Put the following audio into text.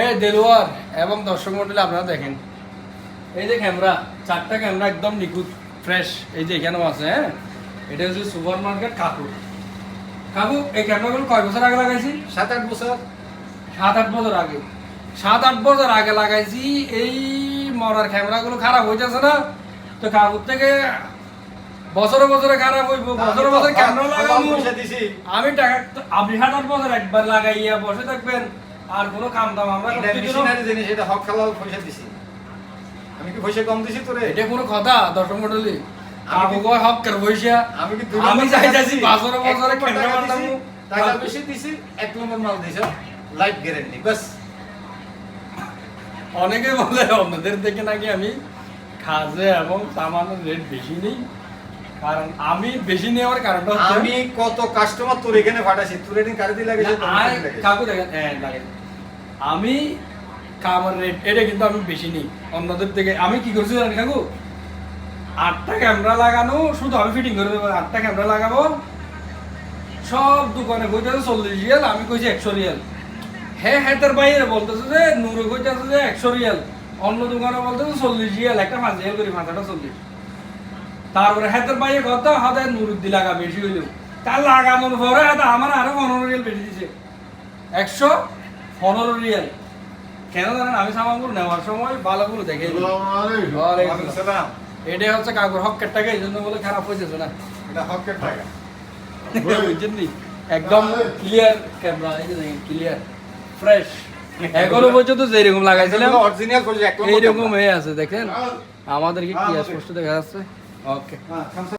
এই দেলোয়ার এবং দর্শক মন্ডলী আপনারা দেখেন। এই যে ক্যামেরা চারটা ক্যামেরা একদম নিখুঁত ফ্রেশ এই যে এখানেও আছে হ্যাঁ? এটা হচ্ছে সুপার মার্কেট কাকু। কাকু এই ক্যামেরাগুলো কয় বছর আগে লাগাইছি? সাত আট বছর। সাত আট বছর আগে। সাত আট বছর আগে লাগাইছি এই মরার ক্যামেরাগুলো খারাপ হয়ে যাচ্ছে না। তো কাকুর থেকে বছরে বছরে খারাপ হইব বছরে বছরে ক্যামেরা লাগাবো। আমি টাকা আপনি সাত আট বছর একবার লাগাইয়া বসে থাকবেন। আর কোনো কাম দাম আমরা। মেশিনারি জিনিস এটা হক খালাল পয়সা দিছি। আমি কি পয়সা কম দিছি তোরে? এটা কোনো কথা কাকু হক করে আমি কি আমি নম্বর টাকা চাইতেছি? বছরে বছরে বেশি দিছি এক নম্বর মাল দিছ লাইফ গ্যারান্টি বাস অনেকে বলে আপনাদের থেকে নাকি আমি খাজে এবং সামানের রেট বেশি নেই। কারণ আমি বেশি নেওয়ার কারণটা হচ্ছে আমি কত কাস্টমার তোর এখানে পাঠাইছি? তোর এদিন কারে দিয়ে লাগেছে। কাকু দেখেন হ্যাঁ লাগে আমি কামার রেট এটা কিন্তু আমি বেশি নেই। অন্যদের থেকে, আমি কি করছি জানি কাকু? আটটা ক্যামেরা লাগানো, শুধু আমি ফিটিং করে দেবো, আটটা ক্যামেরা লাগাবো। সব দোকানে কইতেছে চল্লিশ রিয়াল, আমি কইছি একশো রিয়াল। হ্যাঁ হ্যাঁ তার বাইরে বলতেছে যে, নূরে কইতেছে যে একশো রিয়াল। অন্য দোকানে বলতেছে চল্লিশ রিয়াল, একটা পাঁচ রিয়াল করি পাঁচটা চল্লিশ। তারপরে হাতের বাইরে কত হাতে নুরুদ্দি লাগা বেশি হইল তার লাগানোর পরে আমার আরও পনেরো রিয়াল বেশি দিছে। একশো পনেরো রিয়াল। কেন জানেন? আমি সামানগুলো নেওয়ার সময় ভালোগুলো দেখে এটাই হচ্ছে কাকুর হকের টাকা এই জন্য বলে খারাপ হয়েছে না? এটা হকের টাকা। বুঝছেন একদম ক্লিয়ার ক্যামেরা এই যে দেখেন ক্লিয়ার ফ্রেশ এখনও পর্যন্ত যেরকম লাগাইছিলাম অরিজিনাল এইরকম হয়ে আছে দেখেন। আমাদেরকে কি স্পষ্ট দেখা যাচ্ছে? ওকে হ্যাঁ,